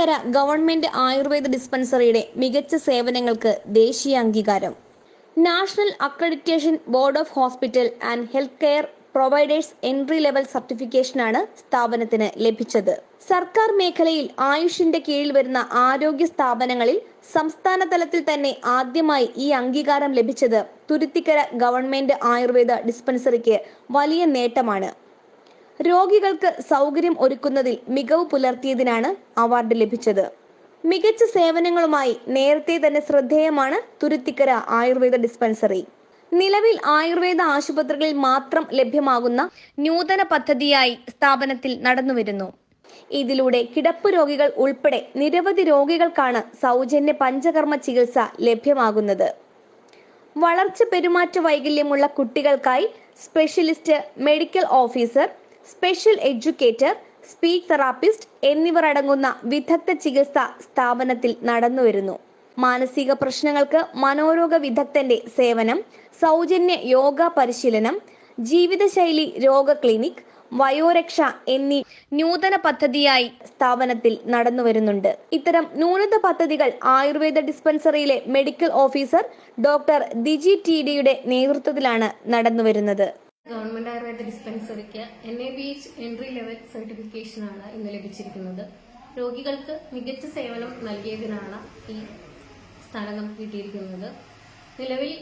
Thuruthikkara government Ayurveda ഡിസ്പെൻസറിയുടെ മികച്ച സേവനങ്ങൾക്ക് ദേശീയ അംഗീകാരം. National accreditation board of hospital and health care providers entry level സർട്ടിഫിക്കേഷനാണ് സ്ഥാപനത്തിന് ലഭിച്ചത്. സർക്കാർ മേഖലയിൽ ആയുഷിന്റെ കീഴിൽ വരുന്ന ആരോഗ്യ സ്ഥാപനങ്ങളിൽ സംസ്ഥാന തലത്തിൽ തന്നെ ആദ്യമായി ഈ അംഗീകാരം ലഭിച്ചത് തുരുത്തിക്കര ഗവൺമെന്റ് ആയുർവേദ ഡിസ്പെൻസറിക്ക് വലിയ നേട്ടമാണ്. രോഗികൾക്ക് സൗകര്യം ഒരുക്കുന്നതിൽ മികവ് പുലർത്തിയതിനാണ് അവാർഡ് ലഭിച്ചത്. മികച്ച സേവനങ്ങളുമായി നേരത്തെ തന്നെ ശ്രദ്ധേയമാണ് തുരുത്തിക്കര ആയുർവേദ ഡിസ്പെൻസറി. നിലവിൽ ആയുർവേദ ആശുപത്രികളിൽ മാത്രം ലഭ്യമാകുന്ന നൂതന പദ്ധതിയായി സ്ഥാപനത്തിൽ നടന്നുവരുന്നു. ഇതിലൂടെ കിടപ്പ് രോഗികൾ ഉൾപ്പെടെ നിരവധി രോഗികൾക്കാണ് സൗജന്യ പഞ്ചകർമ്മ ചികിത്സ ലഭ്യമാകുന്നത്. വളർച്ച പെരുമാറ്റ വൈകല്യമുള്ള കുട്ടികൾക്കായി specialist medical officer special educator speech therapist എന്നിവർ അടങ്ങുന്ന വിദഗ്ധ ചികിത്സ സ്ഥാപനത്തിൽ നടന്നുവരുന്നു മാനസിക പ്രശ്നങ്ങൾക്ക് മനോരോഗ വിദഗ്ധന്റെ സേവനം സൗജന്യ യോഗ പരിശീലനം ജീവിതശൈലി രോഗ ക്ലിനിക് വയോരക്ഷ എന്നീ നൂതന പദ്ധതിയായി സ്ഥാപനത്തിൽ നടന്നുവരുന്നുണ്ട് ഇത്തരം ന്യൂനത പദ്ധതികൾ Ayurveda ഡിസ്പെൻസറിയിലെ medical officer doctor Diji T ഡിയുടെ നേതൃത്വത്തിലാണ് നടന്നുവരുന്നത് government Ayurveda ഡിസ്പെൻസറിക്ക് N A B H entry level certification ആണ് ഇന്ന് ലഭിച്ചിരിക്കുന്നത്. രോഗികൾക്ക് മികച്ച സേവനം നൽകിയതിനാണ് ഈ സ്ഥാനം നമുക്ക് കിട്ടിയിരിക്കുന്നത്. നിലവിൽ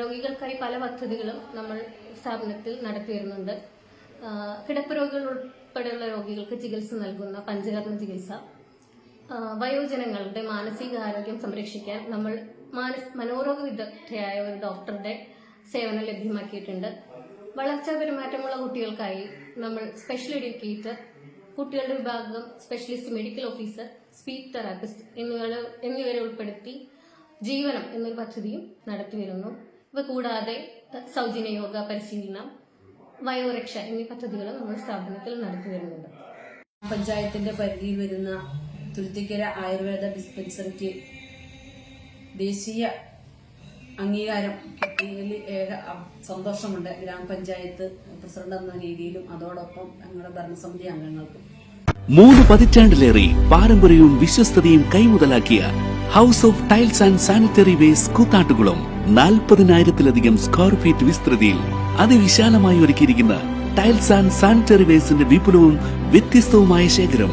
രോഗികൾക്കായി പല പദ്ധതികളും നമ്മൾ സ്ഥാപനത്തിൽ നടത്തി വരുന്നുണ്ട് കിടപ്പ് രോഗികൾ ഉൾപ്പെടെയുള്ള രോഗികൾക്ക് ചികിത്സ നൽകുന്ന പഞ്ചകർമ്മ ചികിത്സ. വയോജനങ്ങളുടെ വയോജനങ്ങളുടെ മാനസികാരോഗ്യം സംരക്ഷിക്കാൻ നമ്മൾ മാനസ് മനോരോഗ വിദഗ്ധയായ ഒരു ഡോക്ടറുടെ സേവനം ലഭ്യമാക്കിയിട്ടുണ്ട്. വളർച്ചാ പെരുമാറ്റമുള്ള കുട്ടികൾക്കായി നമ്മൾ സ്പെഷ്യൽ എഡ്യൂക്കേറ്റർ കുട്ടികളുടെ വിഭാഗം specialist medical officer speech therapist എന്നിവരെ എന്നിവരെ ഉൾപ്പെടുത്തി ജീവനം എന്നൊരു പദ്ധതിയും നടത്തി വരുന്നു. ഇവ കൂടാതെ സൗജന്യ യോഗ പരിശീലനം വയോരക്ഷ എന്നീ പദ്ധതികളും നമ്മൾ സ്ഥാപനത്തിൽ നടത്തി വരുന്നുണ്ട്. പഞ്ചായത്തിന്റെ പരിധിയിൽ വരുന്ന തുരുത്തിക്കര ആയുർവേദ ഡിസ്പെൻസറിക്ക് ദേശീയ അംഗീകാരം കിട്ടിയതിൽ ഏക സന്തോഷമുണ്ട്. ഗ്രാമപഞ്ചായത്ത് പ്രസിഡന്റ് എന്ന രീതിയിലും അതോടൊപ്പം ഞങ്ങളുടെ ഭരണസമിതി അംഗങ്ങൾക്കും. മൂന്ന് പതിറ്റാണ്ടിലേറെ പാരമ്പര്യവും വിശ്വസ്തതയും കൈമുതലാക്കിയ house of tiles and sanitary waste Koothattukulam നാൽപ്പതിനായിരത്തിലധികം സ്ക്വയർ ഫീറ്റ് വിസ്തൃതിയിൽ അതിവിശാലമായി ഒരുക്കിയിരിക്കുന്ന ടൈൽസ് ആൻഡ് സാനിറ്ററി വേസ്റ്റിന്റെ വിപുലവും വ്യത്യസ്തവുമായ ശേഖരം